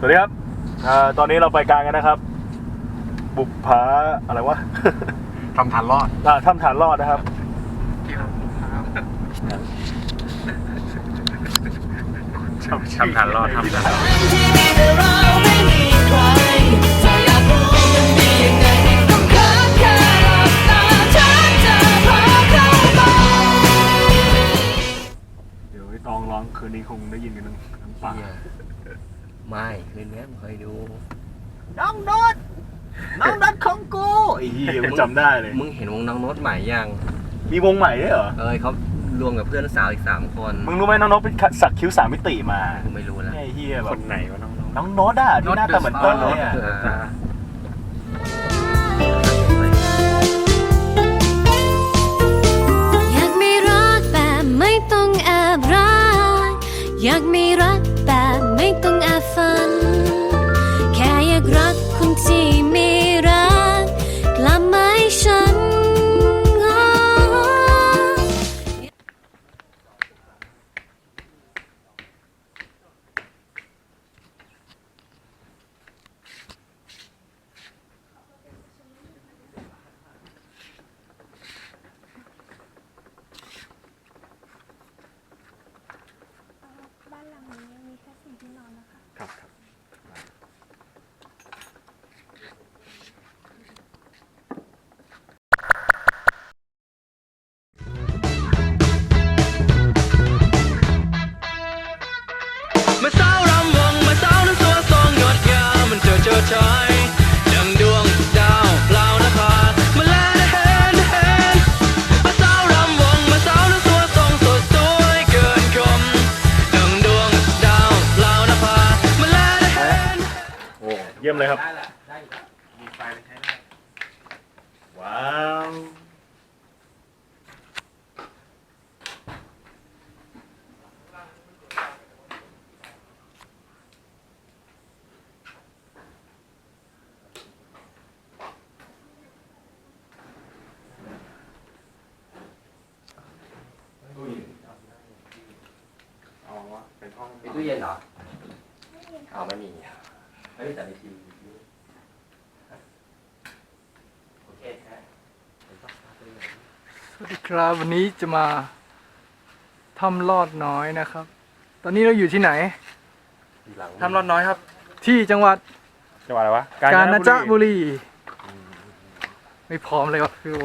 สวัสดีครับอ่าตอนนี้เราไปกลางกันนะครับ บุกผาอะไรวะ ทำทานรอดอ่าถ้ำฐานรอดนะครับ ทำทานรอดทำทานรอดที่มีแต่เราไม่มีใครถ้าอยากรู้มันดียังไงต้องเคินแค่หลับตาฉันจะพาเข้าไปเดี๋ยวไอ้ตองร้องคืนนี้คงได้ยินกันทั้งทั้งป่า ไม่คืนนี้มึงเคยดูน้องนดน้องนดของกูไอ้เหี้ยมึงจำได้เลย มึงเห็นวงน้องโน้ตใหม่ยังมีวงใหม่ด้วยเหรอเอ้ยเขารวมกับเพื่อนสาวอีกสามคนมึงรู้ไหมน้องนดเป็นสักคิ้วสามมิติมากูไม่รู้แล้วไอ้เหี้ยแบคบนไหนวะน้องน้องโนดอะที่หน้าตาเหมือนเต้นเลยอะเอออยากมีรักแบบไม่ต้อง แอบรักอยากมีรักแบบไม่ต้องแอบฝัน แค่อยากรักคนที่มี สวยทรงสดสวยเกินคมดังดวงดาวเปล่านภาเห็นโอ้เยี่ยมเลยครับ ได้ละได้ละมีไฟไปใช้ได้ ว้าว อ๋อเป็น ห้องมีตู้เย็นเหรอเอาไม่มีเฮ้ยแต่ในทีวีมีโอเคแค่สวัสดีครับวันนี้จะมาทำลอดน้อยนะครับ ตอนนี้เราอยู่ที่ไหนทำรอดน้อยครับ ที่จังหวัดจังหวัดอะไรวะ กาญจนบุรีไม่พร้อมเลยว่ะฟิว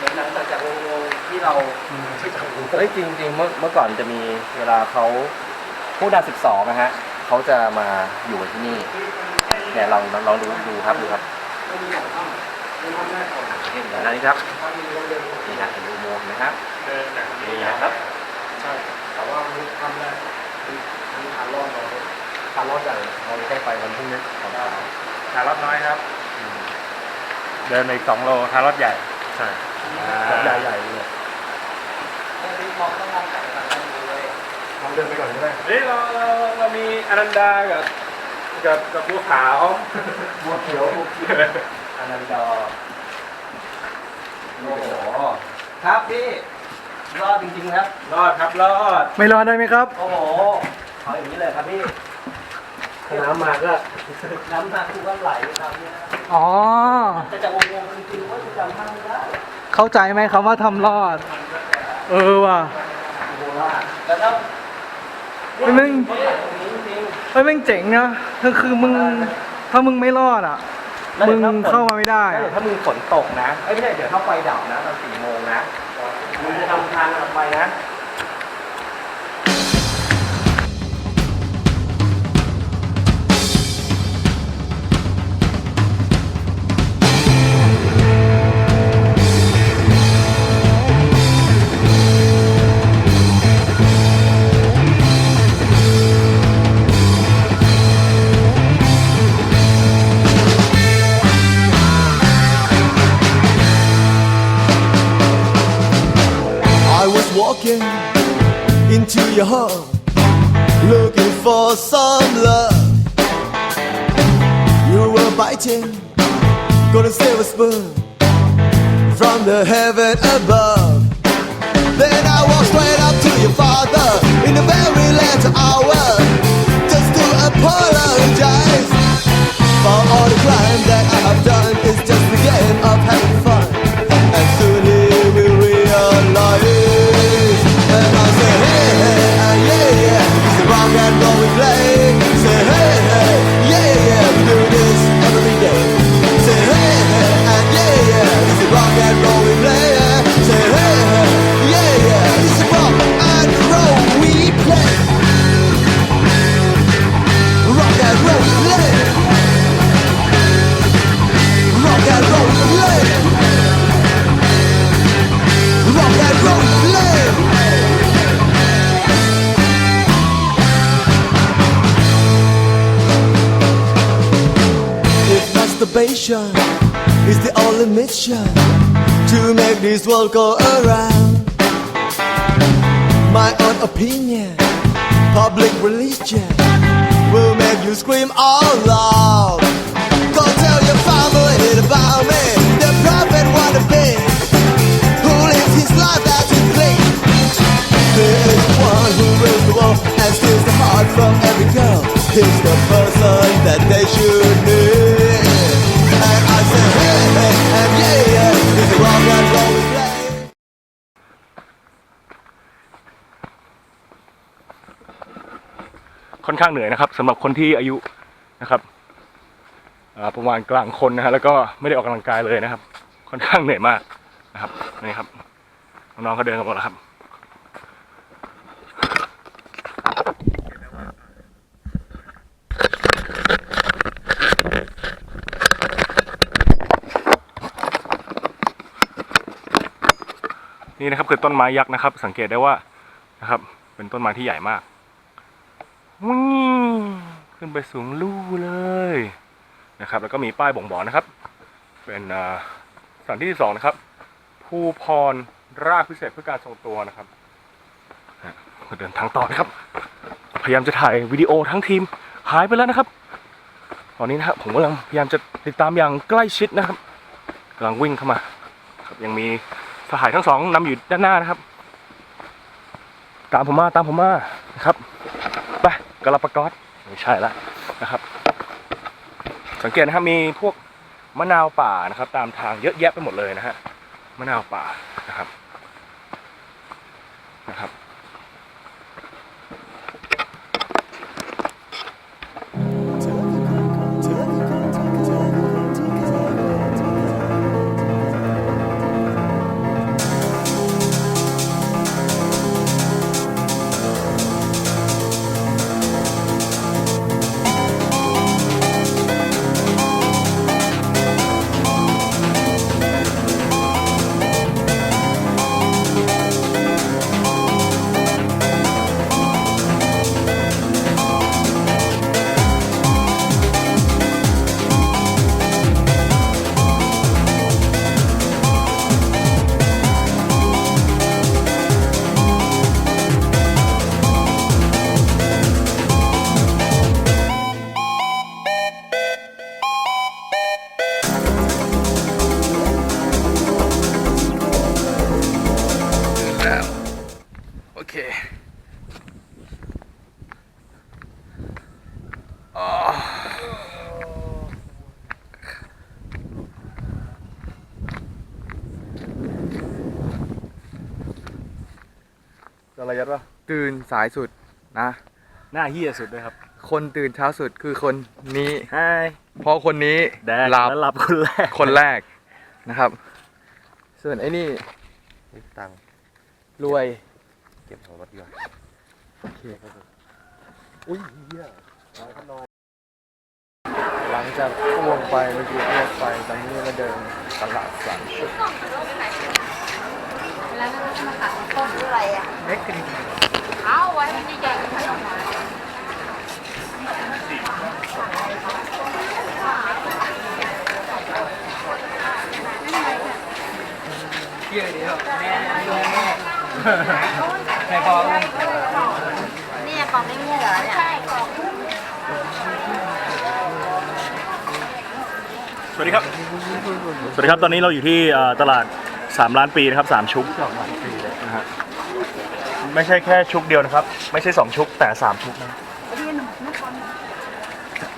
เหมือนหลังจากจากวงวง ที่เราเฮ้ยจริงจริงๆเมื่อเมื่อก่อนจะมีเวลาเขาผู้ดาวสิบสองนะฮะเขาจะมาอยู่กันที่นี่เนี่ยลองลองลองดูดูครับดูครับเห็นแล้วนี่ครับนี่นะเห็นอุโมงค์นะครับนี่นะครับแต่ว่ามันทำได้ทำทานรอดน้อยทานรอดใหญ่เราใกล้ไปวันพรุ่งนี้ของเราทานรอดน้อยครับ เดินไปอีกสองโลทานรอดใหญ่ใช่รถใหญ่ใหญ่เลย ลองเดินไปก่อนก็ได้เฮ้ยเราเราเรามีอนันดากับกับกับบัวขาวบัวเขียวบัวเขียวอนันดาโอ้โหครับพี่รอดจริงๆครับ รอดครับรอด ไม่รอได้ไหมครับ โอ้โหเอาอย่างนี้เลยครับพี่น้ำมาก็น้ำหนักคือว่าไหลครับเนี่ยอ๋อแต่จากวงวงจริงๆว่าจะจำท่าไม่ได้ เข้าใจไหมคำว่าทำรอด เออว่ะโบราณแต่ถ้าเฮ้ยมึงตรงนี้จริงเฮ้ยแม่งเจ๋งนะคือคือมึงถ้ามึงไม่รอดอะ แล้วมึดี๋งยวถ้เข้ามาไม่ได้แล้วอะเดี๋ยวถ้ามึงฝนตกนะเอ้ยไม่ใช่เดี๋ยวถ้าไฟดับนะตอนสี่โมงนะมึงจะทำทางออกไปนะ your home, looking for some love. You were biting, gonna steal a spoon from the heaven above. Then I walked straight up to your father in the very latter hour, just to apologize masturbation is the only mission to make this world go around, my own opinion, public religion will make you scream out loud. Go tell your family about me, the prophet wanna be, who lives his life as he please. There is one who rules the world and steals the heart from every girl. He's the person that they should ค่อนข้างเหนื่อยนะครับสำหรับคนที่อายุนะครับประมาณกลางคนนะฮะแล้วก็ไม่ได้ออกกำลังกายเลยนะครับ ค่อนข้างเหนื่อยมากนะครับนี่ครับน้องๆเขาเดินกันหมดแล้วครับนี่นะครับคือต้นไม้ยักษ์นะครับ สังเกตได้ว่านะครับ เป็นต้นไม้ที่ใหญ่มาก ขึ้นไปสูงลู่เลยนะครับ แล้วก็มีป้ายบ่งบอกนะครับ เป็นอ่าสถานที่ที่สองนะครับภูพรรากพิเศษเพื่อการทรงตัวนะครับเดินทางต่อนะครับ พยายามจะถ่ายวิดีโอทั้งทีมหายไปแล้วนะครับ ตอนนี้นะครับผมกำลังพยายามจะติดตามอย่างใกล้ชิดนะครับกำลังวิ่งเข้ามาครับยังมีสหายทั้งสองนำอยู่ด้านหน้านะครับ ตามผมมาตามผมมานะครับไปกระลาปากอส ไม่ใช่ละนะครับ สังเกตนะครับมีพวกมะนาวป่านะครับ ตามทางเยอะแยะไปหมดเลยนะฮะมะนาวป่านะครับนะครับายสุดนะ หน้าเฮียสุดเลยครับ คนตื่นเช้าสุดคือคนนี้ไฮเพราะคนนี้แดกหลับแล้วหลับคนแรกคนแรกนะครับ ส่วนไอ้นี่ตังค์รวย เก็บของรถดีกว่าหลังจากอ้วกไปเมื่อกี้อ้วกไปตอนนี้มาเดินตลาดสามชุด เอาไว้ให้มันใหญ่ๆขนมมานให้พอเนี่ยกองไม่มีเหรอเนี่ยสวัสดีครับ สวัสดีครับ ตอนนี้เราอยู่ที่ตลาด 3 ล้านปีนะครับ 3 ชุกนะฮะ ไม่ใช่แค่ชุกเดียวนะครับ ไม่ใช่2ชุกแต่3ชุกนะ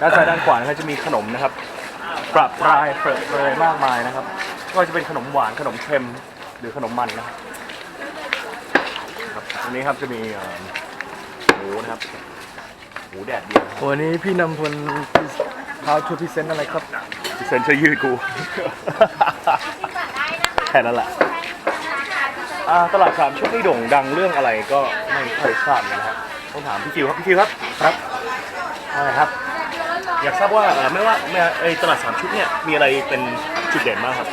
ด้านซ้ายด้านขวานะครับจะมีขนมนะครับปรับปรายเปิดเปรยมากมายนะครับก็จะเป็นขนมหวานขนมเค็มหรือขนมมันนะครับครับอันนี้ครับจะมีเอ่อหมูนะครับหมูแดดเดียววันนี้พี่นำพล how to present อะไรครับ เซนเชอร์ยืดกู แค่นั้นแหละ อ่าตลาดสามชุกนี่โด่งดังเรื่องอะไรก็ไม่ค่อยทราบนะครับต้องถามพี่คิวครับพี่คิวครับครับอะไรครับ อยากทราบว่าเอ่อไม่ว่าไม่ไอตลาดสามชุกเนี่ยมีอะไรเป็นจุดเด่นมากครับ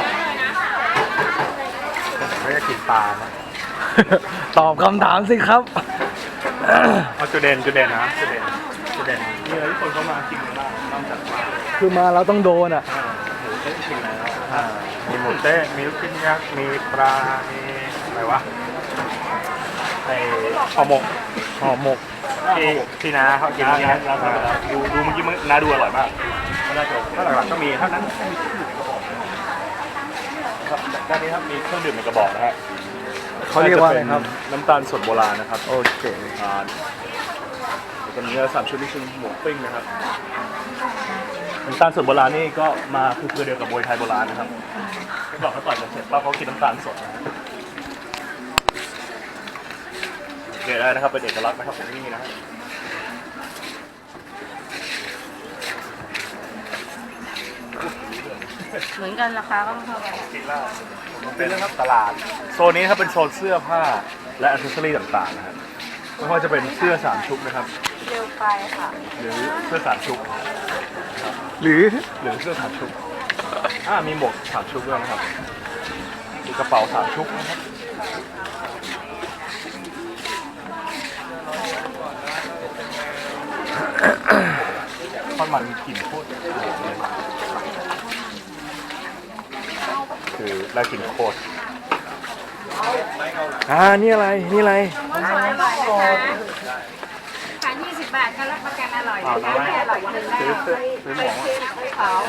ไม่ได้กินปลานะตอบคำถามสิครับ เอาจุดเด่นจุดเด่นนะจุดเด่นจุดเด่นมีอะไรที่คนเข้ามากินกันบ้างนอกจากปลาคือมาเราต้องโดนอะอ่าหมูเต้นกินแล้วอ่ามีหมูเต้มีลูกชิ้นยักษ์มีปลา มี อะไรวะไอห่อหมกห่อหมกที่ที่น้าเขากินร้านเมื่อร้านกี้ร้านร้านดูดูเมื่อกี้มันน่าดูอร่อยมากก็น่าจะถ้าหลักๆก็มีเท่านั้นครับด้านนี้ครับมีเครื่องดื่มในกระบอกนะฮะเขาเรียกว่าอะไรครับ น้ำตาลสดโบราณนะครับโอเคอ่าแล้วก็เนื้อสามชุดนี่คือหมูปิ้งนะครับน้ำตาลสดโบราณนี่ก็มาคือคือเดียวกับโบยไทยโบราณนะครับไม่บอกเขาต่อยกันเสร็จปั๊บเขากินน้ำตาลสด นะโอเคได้นะครับเป็นเอกลักษณ์นะครับของที่นี่นะฮะเหมือนกันราคาก็ไม่เท่ากันเป็นเรื่องครับตลาด โซนนี้นะครับเป็นโซนเสื้อผ้าและอ c เซสซอรี่ต่างๆนะฮะไม่ว่าจะเป็นเสื้อสามชุกนะครับ เร็วไปค่ะ หรือเสื้อสามชุกหรือหรือเสื้อสามชุกอ่ามีหมวกสามชุกด้วยนะครับมีกระเป๋าสามชุกนะครับ ทอดมันกลิ่นโคตรเลยคือได้กลิ่นโคตรอ่านี่อะไร นี่อะไรขาย20 บาทก็รับประกันอร่อยนะคะไม่อร่อยกินได้ซื้อซื้อซื้อหมวกขาว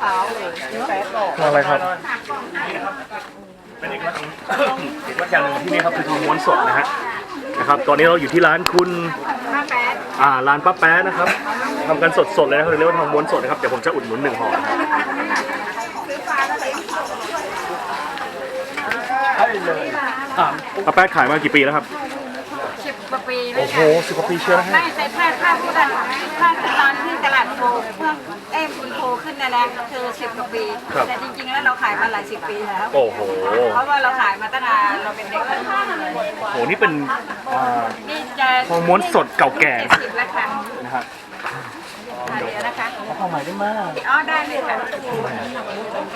ขาวเลยแปดดอกอะไรครับ เป็นเอกลักษณ์เอกลักษณ์อย่างหนึ่งที่นี่ครับคือทองม้วนสดนะฮะนะครับ ตอนนี้เราอยู่ที่ร้านคุณห้าแปด อ่าร้านป้าแป๊ะนะครับทำกันสดๆเลยนะครับเรียกว่าทองม้วนสดนะครับเดี๋ยวผมจะอุดหนุนหนึ่งห่อนะครับซื้อปลาแล้วเลยป้าแป๊ะขายมากี่ปีแล้วครับ สิบกว่าปีเลโอ้ยโหค่ะสิบกว่าปีเชียวนะฮะ ไม่แต่ถ้าถ้าพูดอะถ้าตอนที่ตลาดโพเพิ่งเอ้ยคุณโพ ขึ้นนะนะคือสิบกว่าปีแต่จริงๆแล้วเราขายมาหลายสิบปีแล้วโอ้โหเพราะว่าเราขายมาตั้งนานเราเป็นเด็กเลยโหนี่เป็นอ่า นี่จะทองม้วนสดเก่าแก่ เจ็ดสิบแล้วค่ะนะฮะอ่าเดี๋ยวนะคะเข้าใหม่ได้มาก อ๋อได้เลยค่ะ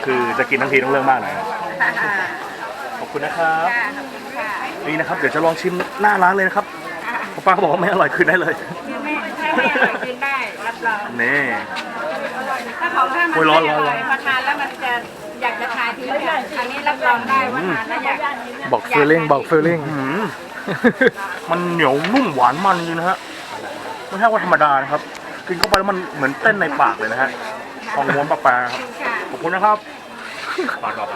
คือจะกินทั้งทีต้องเรื่องมากหน่อยนะค่ะขอบคุณนะครับค่ะขอบคุณค่ะนี่นะครับเดี๋ยวจะลองชิมหน้าร้านเลยนะครับเพราะป้าเขาบอกว่าไม่อร่อยคืนได้เลย คือไม่ถ้าไม่อร่อยกินได้รับรอง นี่ถ้า ของถ้ามันโอ้ยร้ไม่อนอร้อนร่อยพอทานแล้วมันจะอยากจะทานทีเนี่ยอันนี้รับรองได้ว่าทานแล้วอยากบอกฟีลลิ่งบอกฟีลลิ่ง อื้อหือมันเหนียวนุ่มหวานมันจริงนะฮะไม่ใช่ว่าธรรมดานะครับ กินเข้าไปแล้วมันเหมือนเต้นในปากเลยนะฮะทองม้วนปลาปลาครับค่ะขอบคุณนะครับปากก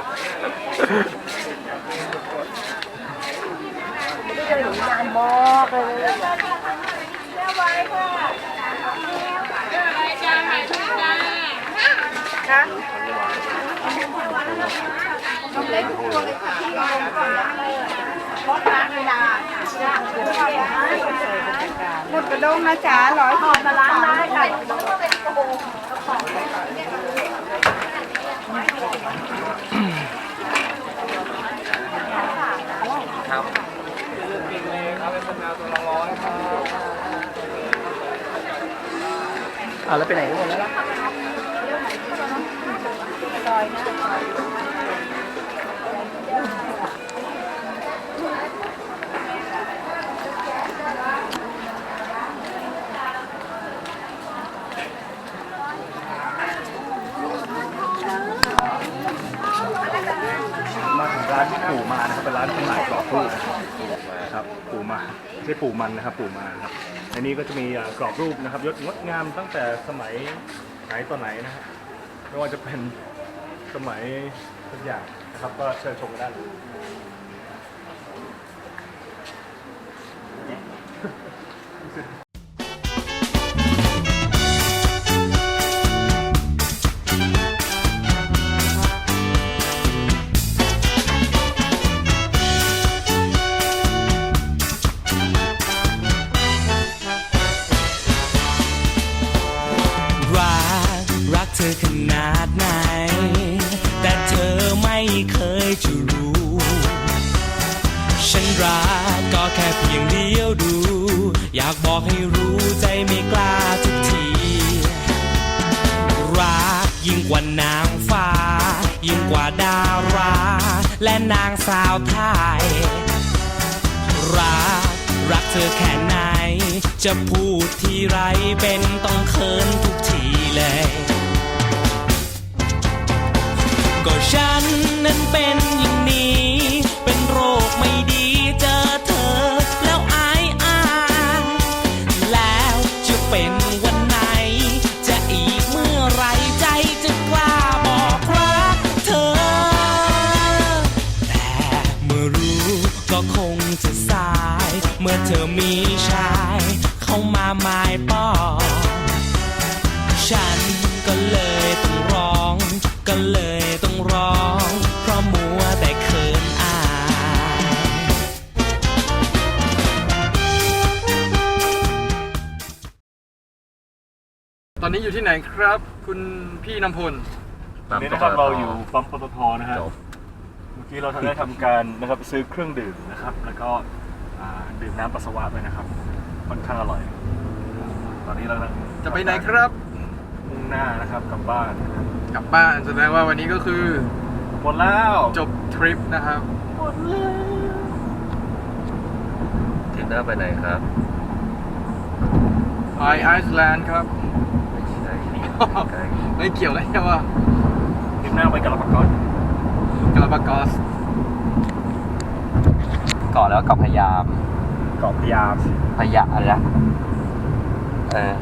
รอบหมดกระดงนะจ๊ะร้อยทองมาล้างได้ค่ะครับเอ่าแล้วไปไหนกันหมดแล้วล่ะ ร้านที่ปู่มานะครับเป็นร้านจำหน่ายกรอบรูปครับปู่มาไม่ใช่ปู่มันนะครับ ปู่มาครับในนี้ก็จะมีกรอบรูปนะครับยศงดงามตั้งแต่สมัยไหนต่อไหนนะฮะไม่ว่าจะเป็นสมัยทุกอย่างนะครับ ก็เชิญชมกันได้เลย แค่เพียงเดียวดู อยากบอกให้รู้ใจไม่กล้าทุกที รักยิ่งกว่านางฟ้า ยิ่งกว่าดารา และนางสาวไทย รัก รักเธอแค่ไหน จะพูดทีไรเป็นต้องเขินทุกทีเลย ก็ฉันนั้นเป็นอย่างนี้ ตอนนี้อยู่ที่ไหนครับ คุณพี่นำพลตอนนี้นะครับเราอยู่ปั๊มปตทนะฮะเมื่อกี้เราได้ทำการนะครับซื้อเครื่องดื่มนะครับ แล้วก็อ่าดื่มน้ำปัสสาวะไปนะครับค่อนข้างอร่อย ตอนนี้เรากำลังจะไปไหนครับ มุ่งหน้านะครับกลับบ้านนะครับกลับบ้านแสดงว่าวันนี้ก็คือหมดแล้วจบทริปนะครับถึงหน้าไปไหนครับ ไปไอซ์แลนด์ครับ ไม่ใช่ไกลไม่เกี่ยวเลยใช่ป่ะทริปหน้าไปกับลาปากอนกาลาปากอสก่อนแล้วกับพยายามเกาะพยามพยาอะไรนะเออ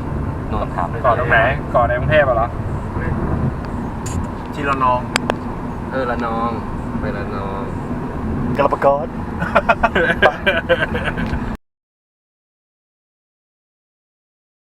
โนนถามเลยเกาะตรงไหนเกาะในกรุงเทพเหรอจิรนองเออละนอง ไปละนองกาลาปากอน